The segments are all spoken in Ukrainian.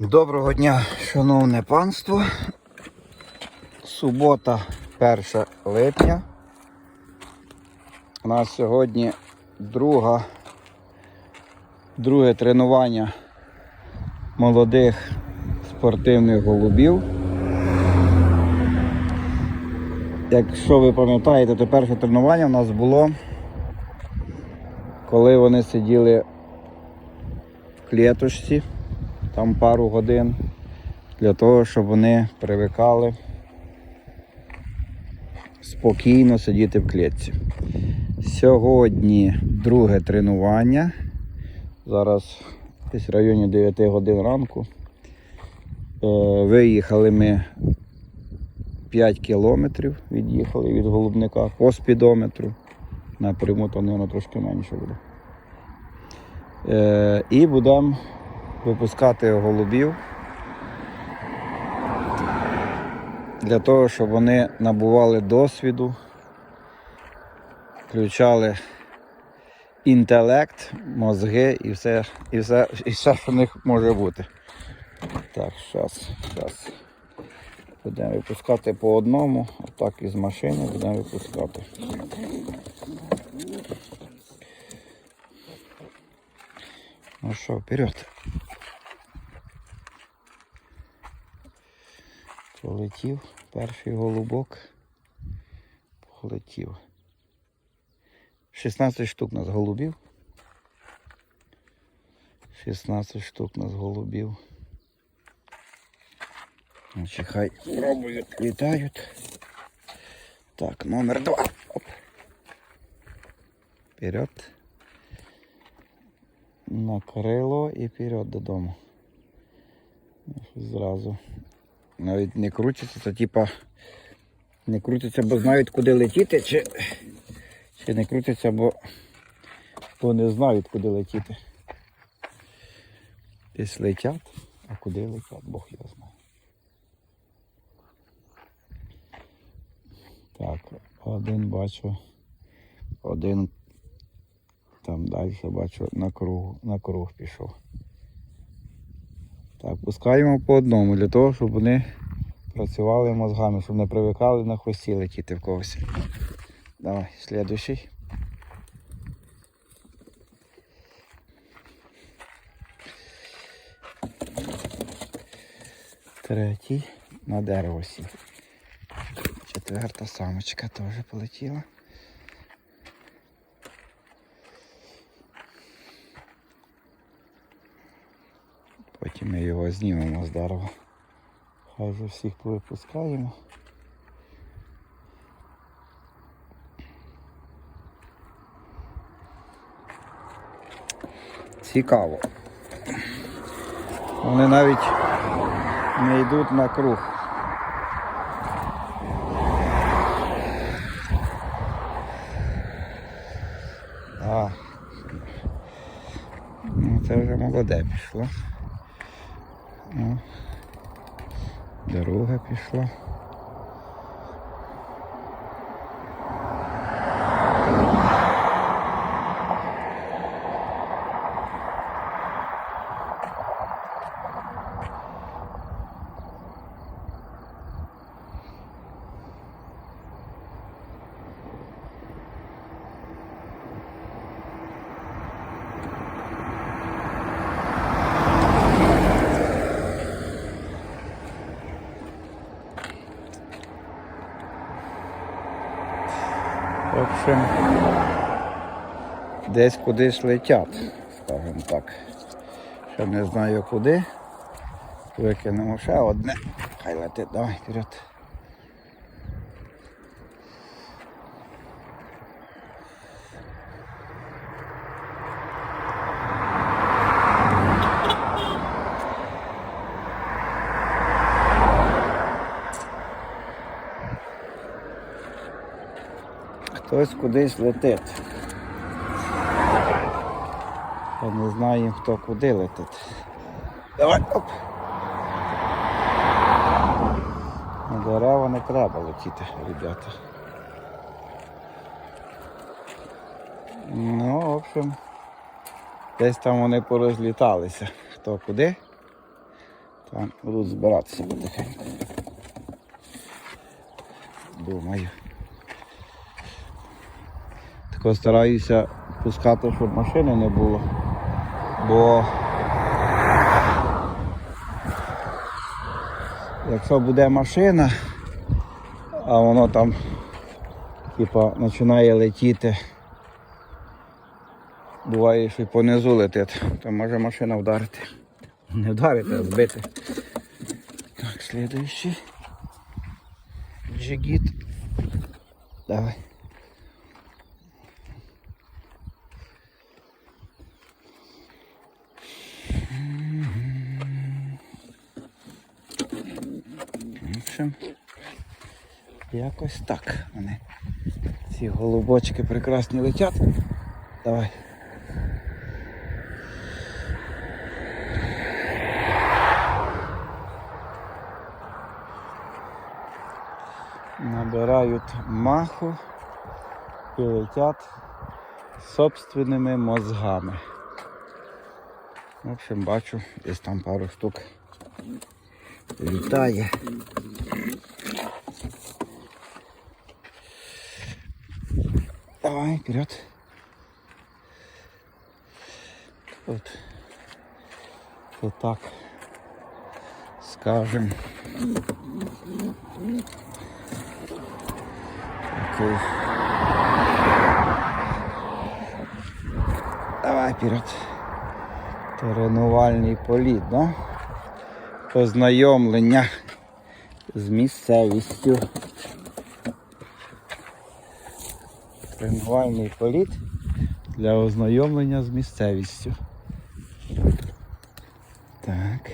Доброго дня, шановне панство. Субота, 1 липня. У нас сьогодні друга, друге тренування молодих спортивних голубів. Якщо ви пам'ятаєте, то перше тренування в нас було, коли вони сиділи в клеточці там пару годин для того, щоб вони привикали спокійно сидіти в клітці. Сьогодні друге тренування. Зараз десь в районі 9 годин ранку. Е, Виїхали ми 5 кілометрів, від'їхали від голубника по спідометру. Напряму то, мабуть, трошки менше буде. Е, І будемо випускати голубів для того, щоб вони набували досвіду, включали інтелект, мозги і все, і все, і все що в них може бути. Так, зараз, зараз. Будемо випускати по одному, отак із машини будемо випускати. Ну що, вперед. Полетів перший голубок. Полетів. 16 штук нас голубів. 16 штук нас голубів. Значить, хай пробують, літають. Так, номер два. Оп. Вперед. На крило і вперед додому. Зразу навіть не крутяться, це типа не крутяться, бо знають, куди летіти, чи, чи не крутяться, бо, бо не знають, куди летіти. Десь летять, а куди летять, Бог його знає. Так, один бачу, один там далі бачу на круг, на круг пішов. Так, пускаємо по одному для того, щоб вони працювали мозгами, щоб не привикали на хвості летіти в когось. Давай, слідуючий. Третій на дерево сів. Четверта самочка теж полетіла. Потім ми його знімемо з дерева. Хай вже всіх повипускаємо. Цікаво. Вони навіть не йдуть на круг. А, ну це вже молоде пішло. Ну, дорога пішла. В десь кудись летять, скажімо так. Ще не знаю куди. Викинемо ще одне. Хай летить, давай вперед. Хтось кудись летить. Я не знаю, хто куди летить. Давай, оп. На дерева не треба летіти, ребята. Ну, в общем, десь там вони порозліталися. Хто куди? Там будуть збиратися потихеньку. Думаю. Тако стараюся пускати, щоб машини не було. Бо якщо буде машина, а воно там типа починає летіти. Буває, що й понизу летить, то може машина вдарити. Не вдарити, а збити. Так, слідуючий. Джигіт. Давай. В общем, якось так вони. Ці голубочки прекрасні летять. Давай. Набирають маху і летять собственними мозгами. В общем, бачу, десь там пару штук літає. Давай, вперед. От. Вот так. Скажем. Такой. Давай вперед. Тренувальний політ, да? Познайомлення з місцевістю. Тренувальний політ для ознайомлення з місцевістю. Так.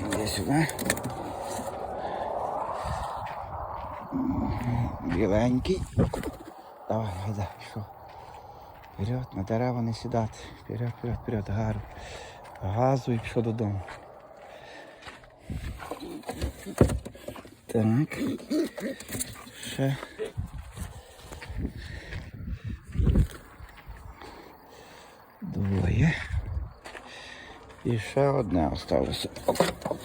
Іди сюди. Біленький. Давай, гайда, пішов. Вперед, на дерева не сідати. Вперед, вперед, вперед, гару. Газу і пішов додому. Так. Ще. Двоє. І ще одне осталося. Оп, оп.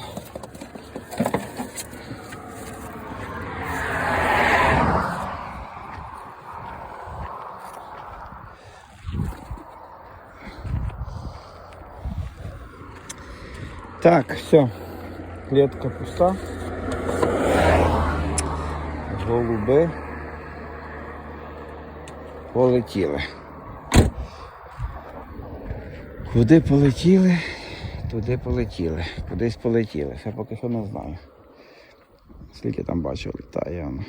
Так, все. Клетка пуста. Голуби полетіли. Куди полетіли, туди полетіли. Кудись полетіли. Ще поки що не знаю. Скільки там бачу літає воно.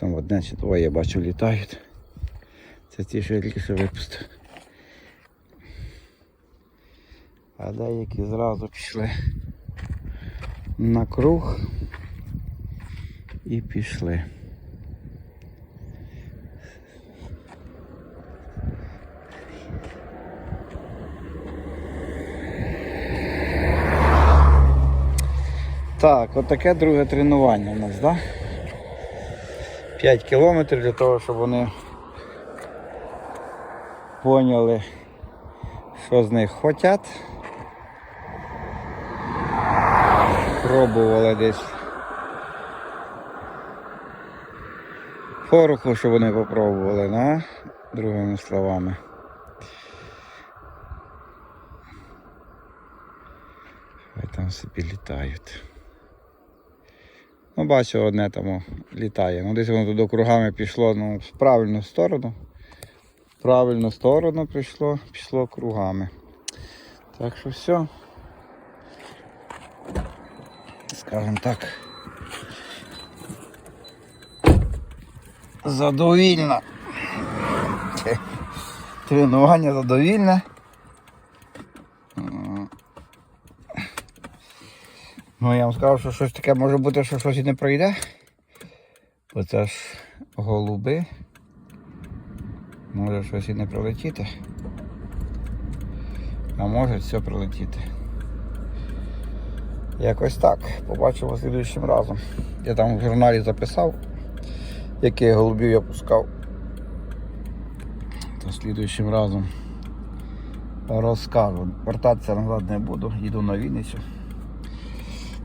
Там одне чи двоє бачу літають. Це ті, що я тільки що випустив. А деякі зразу пішли на круг і пішли. Так, отаке друге тренування у нас, так? Да? 5 кілометрів для того, щоб вони поняли, що з них хочуть. Пробували десь пороху, щоб вони попробували, на? другими словами. Хай там собі літають. Ну, бачу, одне там літає. Ну, десь воно туди кругами пішло ну, в правильну сторону. В правильну сторону прийшло, пішло кругами. Так що все. Скажем так. Задовільно. Тренування задовільне. Ну я вам сказав, що щось таке може бути, що щось і не пройде. Бо це ж голуби. Може щось і не прилетіти. А може все прилетіти. Якось так. Побачимо слідуючим разом. Я там в журналі записав. яких голубів я пускав. То слідуючим разом розкажу. Вертатися назад не буду, їду на Вінницю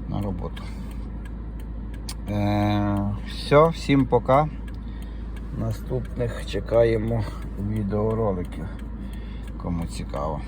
на роботу. Е, все, всім пока. Наступних чекаємо відеороликів, кому цікаво.